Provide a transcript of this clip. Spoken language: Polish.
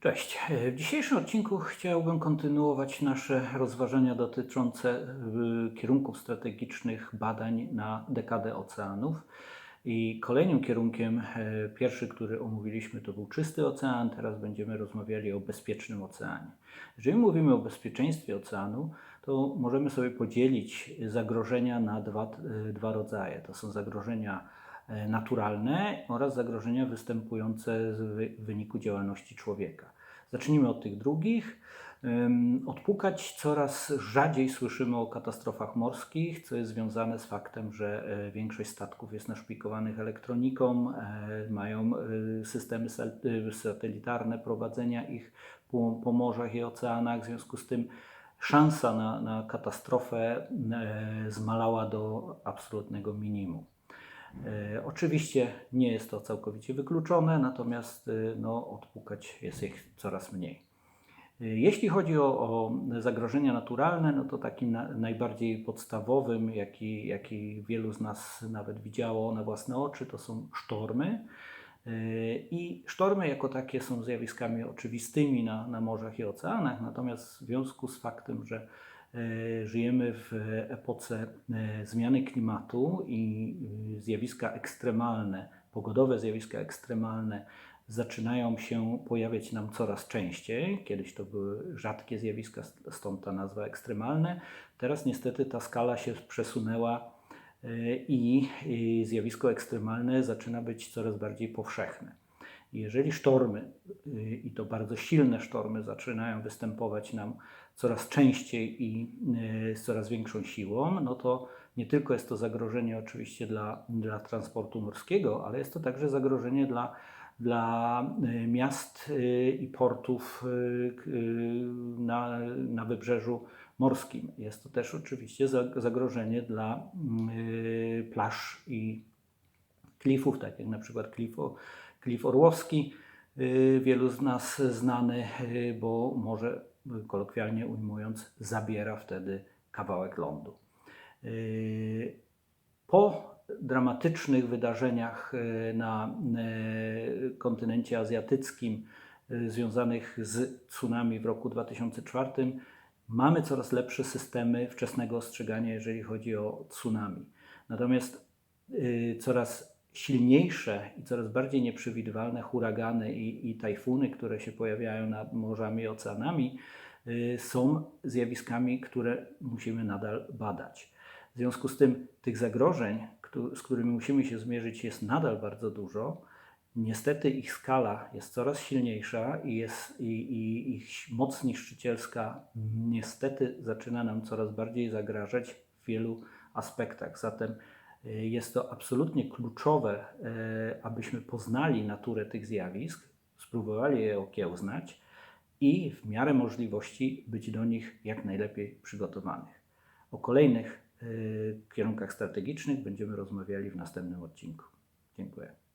Cześć. W dzisiejszym odcinku chciałbym kontynuować nasze rozważania dotyczące y, kierunków strategicznych badań na dekadę oceanów. I kolejnym kierunkiem, e, pierwszy, który omówiliśmy, to był czysty ocean. Teraz będziemy rozmawiali o bezpiecznym oceanie. Jeżeli mówimy o bezpieczeństwie oceanu, to możemy sobie podzielić zagrożenia na dwa, dwa rodzaje. To są zagrożenia e, naturalne oraz zagrożenia występujące w wyniku działalności człowieka. Zacznijmy od tych drugich. Odpukać coraz rzadziej słyszymy o katastrofach morskich, co jest związane z faktem, że e, większość statków jest naszpikowanych elektroniką, e, mają e, systemy satelitarne prowadzenia ich po, morzach i oceanach. W związku z tym szansa na, na katastrofę zmalała do absolutnego minimum. E, Oczywiście nie jest to całkowicie wykluczone, natomiast e, no, odpukać jest ich coraz mniej. E, Jeśli chodzi o, o zagrożenia naturalne, no to takim na, najbardziej podstawowym, jaki, jaki wielu z nas nawet widziało na własne oczy, to są sztormy. I sztormy jako takie są zjawiskami oczywistymi na, na morzach i oceanach, natomiast w związku z faktem, że żyjemy w epoce e, zmiany klimatu i e, zjawiska ekstremalne, pogodowe zjawiska ekstremalne zaczynają się pojawiać nam coraz częściej. Kiedyś to były rzadkie zjawiska, stąd ta nazwa ekstremalne. Teraz niestety ta skala się przesunęła e, i zjawisko ekstremalne zaczyna być coraz bardziej powszechne. Jeżeli sztormy, y, i to bardzo silne sztormy, zaczynają występować nam coraz częściej i y, z coraz większą siłą, no to nie tylko jest to zagrożenie oczywiście dla, dla transportu morskiego, ale jest to także zagrożenie dla, dla y, miast i portów na, na wybrzeżu morskim. Jest to też oczywiście za- zagrożenie dla plaż i klifów, tak jak na przykład klif, o- klif Orłowski, y, wielu z nas znany, y, bo może y, kolokwialnie ujmując, zabiera wtedy kawałek lądu. Po dramatycznych wydarzeniach na kontynencie azjatyckim związanych z tsunami w roku 2004 mamy coraz lepsze systemy wczesnego ostrzegania, jeżeli chodzi o tsunami. Natomiast coraz silniejsze i coraz bardziej nieprzewidywalne huragany i, i tajfuny, które się pojawiają nad morzami i oceanami, y, są zjawiskami, które musimy nadal badać. W związku z tym tych zagrożeń, z którymi musimy się zmierzyć, jest nadal bardzo dużo. Niestety ich skala jest coraz silniejsza i, jest, i, i ich moc niszczycielska niestety zaczyna nam coraz bardziej zagrażać w wielu aspektach. Zatem jest to absolutnie kluczowe, y, abyśmy poznali naturę tych zjawisk, spróbowali je okiełznać i w miarę możliwości być do nich jak najlepiej przygotowanych. O kolejnych y, kierunkach strategicznych będziemy rozmawiali w następnym odcinku. Dziękuję.